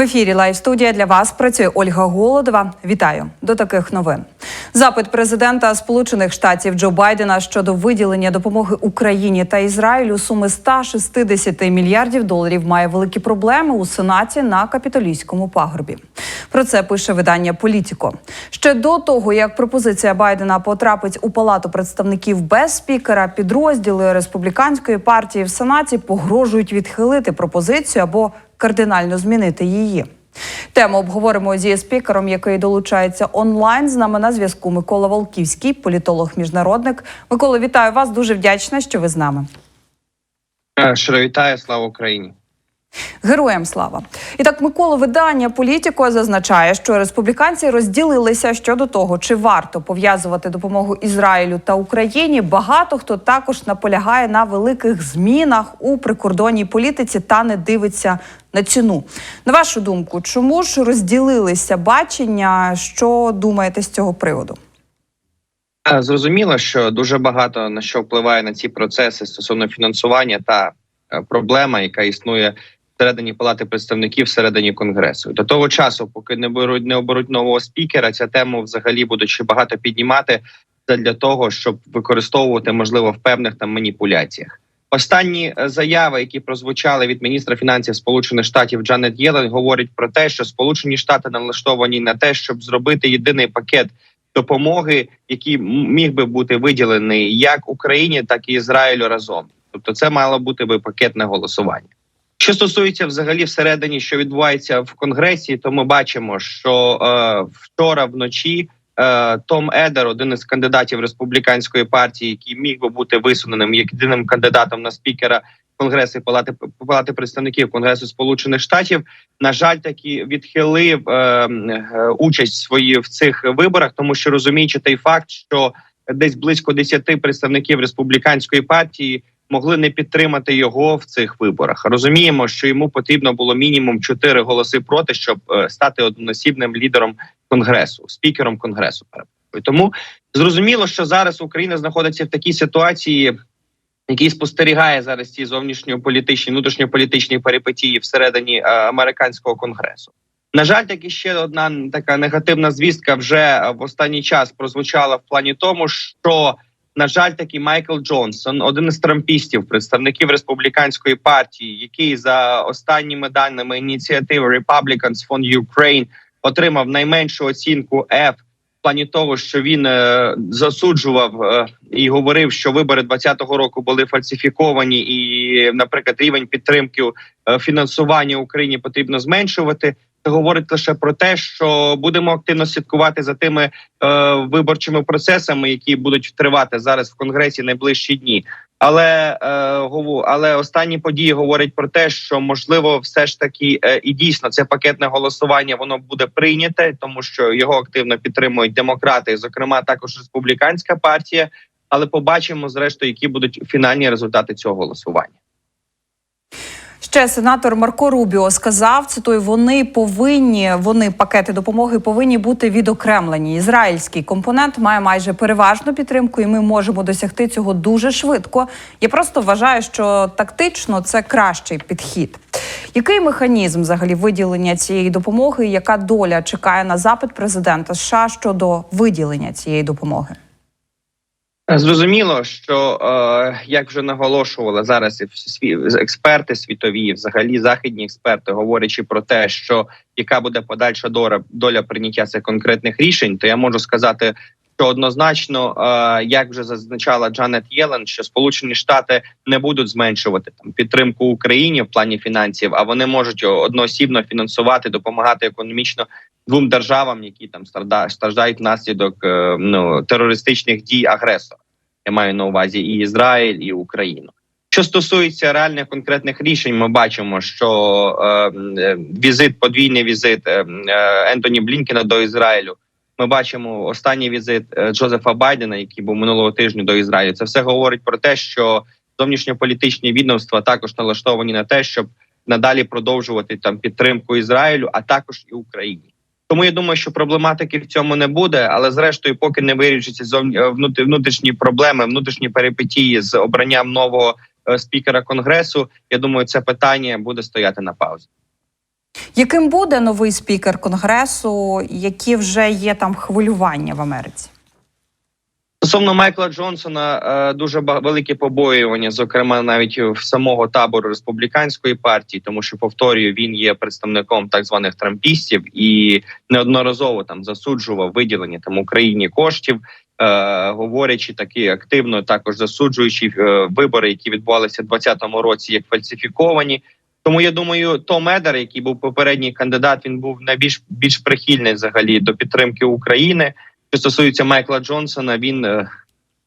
В ефірі Лайв студія для вас працює Ольга Голодова. Вітаю до таких новин. Запит президента Сполучених Штатів Джо Байдена щодо виділення допомоги Україні та Ізраїлю суми 160 мільярдів доларів має великі проблеми у Сенаті на капітолійському пагорбі. Про це пише видання Політіко. Ще до того, як пропозиція Байдена потрапить у палату представників без спікера, підрозділи республіканської партії в Сенаті погрожують відхилити пропозицію або кардинально змінити її. Тему обговоримо зі спікером, який долучається онлайн. З нами на зв'язку Микола Волківський, політолог-міжнародник. Микола, вітаю вас. Дуже вдячна, що ви з нами. Е, Щиро вітаю, слава Україні. Героям слава! І так, Микола, видання Політіко зазначає, що республіканці розділилися щодо того, чи варто пов'язувати допомогу Ізраїлю та Україні. Багато хто також наполягає на великих змінах у прикордонній політиці та не дивиться на ціну. На вашу думку, чому ж розділилися бачення? Що думаєте з цього приводу? Е, Зрозуміло, що дуже багато на що впливає на ці процеси стосовно фінансування та е, проблема, яка існує всередині палати представників всередині конгресу. До того часу, поки не беруть не оберуть нового спікера, ця тема взагалі будуть ще багато піднімати це для того, щоб використовувати можливо в певних там маніпуляціях. Останні е, заяви, які прозвучали від міністра фінансів Сполучених Штатів Джанет Єлен, говорять про те, що Сполучені Штати налаштовані на те, щоб зробити єдиний пакет допомоги, який міг би бути виділений як Україні, так і Ізраїлю разом. Тобто, це мало бути би пакетне голосування. Що стосується взагалі всередині, що відбувається в конгресі, то ми бачимо, що е, вчора вночі е, Том Едер, один із кандидатів республіканської партії, який міг би бути висуненим як єдиним кандидатом на спікера конгресу палати палати представників Конгресу Сполучених Штатів, на жаль, таки відхилив е, е, участь свої в цих виборах, тому що розуміючи той факт, що десь близько 10 представників республіканської партії могли не підтримати його в цих виборах. Розуміємо, що йому потрібно було мінімум 4 голоси проти, щоб е, стати одноосібним лідером конгресу, спікером конгресу. Тому зрозуміло, що зараз Україна знаходиться в такій ситуації. Який спостерігає зараз ці зовнішньополітичні, внутрішньополітичні перипетії всередині е, американського конгресу. На жаль, таки ще одна така негативна звістка вже в останній час прозвучала в плані тому, що на жаль, таки Майкл Джонсон, один із трампістів, представників республіканської партії, який за останніми даними ініціативи Republicans Fund Ukraine отримав найменшу оцінку F в плані того, що він е, засуджував е, і говорив, що вибори 2020 року були фальсифіковані, і, наприклад, рівень підтримки е, фінансування Україні потрібно зменшувати. Говорить лише про те, що будемо активно слідкувати за тими е, виборчими процесами, які будуть тривати зараз в конгресі найближчі дні. Але е, але останні події говорять про те, що можливо, все ж таки е, і дійсно це пакетне голосування воно буде прийняте, тому що його активно підтримують демократи, зокрема також республіканська партія. Але побачимо зрештою, які будуть фінальні результати цього голосування. Ще сенатор Марко Рубіо сказав: цитую, вони повинні, вони пакети допомоги повинні бути відокремлені. Ізраїльський компонент має майже переважну підтримку, і ми можемо досягти цього дуже швидко. Я просто вважаю, що тактично це кращий підхід. Який механізм взагалі виділення цієї допомоги? Яка доля чекає на запит президента США щодо виділення цієї допомоги? Зрозуміло, що е, як вже наголошували зараз експерти світові, взагалі західні експерти, говорячи про те, що яка буде подальша доля, доля прийняття цих конкретних рішень, то я можу сказати, що однозначно, е, як вже зазначала Джанет Єлен, що Сполучені Штати не будуть зменшувати там підтримку Україні в плані фінансів, а вони можуть одноосібно фінансувати, допомагати економічно двом державам, які там страждають внаслідок е, ну терористичних дій агресора. Я маю на увазі і Ізраїль, і Україну. Що стосується реальних конкретних рішень, ми бачимо, що е, е, візит, подвійний візит е, е, Ентоні Блінкена до Ізраїлю. Ми бачимо останній візит е, Джозефа Байдена, який був минулого тижня до Ізраїлю. Це все говорить про те, що зовнішньополітичні відомства також налаштовані на те, щоб надалі продовжувати там підтримку Ізраїлю, а також і Україні. Тому я думаю, що проблематики в цьому не буде, але зрештою, поки не вирішиться е, внутрішні проблеми, внутрішні перипетії з обранням нового е, спікера конгресу. Я думаю, це питання буде стояти на паузі. Яким буде новий спікер конгресу? Які вже є там хвилювання в Америці? Стосовно Майкла Джонсона е, дуже велике побоювання, зокрема навіть в самого табору республіканської партії, тому що повторюю, він є представником так званих трампістів і неодноразово там засуджував виділення там Україні коштів, е, говорячи таки активно, також засуджуючи е, вибори, які відбувалися в 2020 році, як фальсифіковані. Тому я думаю, Том Едер, який був попередній кандидат, він був найбільш більш прихильний взагалі до підтримки України. Що стосується Майкла Джонсона, він е,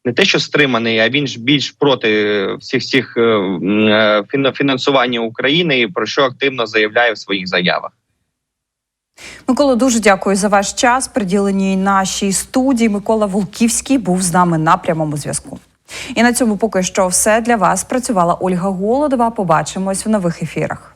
не те, що стриманий, а він ж більш проти всіх всіх е, е, фін- фінансування України, про що активно заявляє в своїх заявах. Микола, дуже дякую за ваш час, приділеній нашій студії. Микола Волківський був з нами на прямому зв'язку. І на цьому поки що все для вас працювала Ольга Голодова. Побачимось в нових ефірах.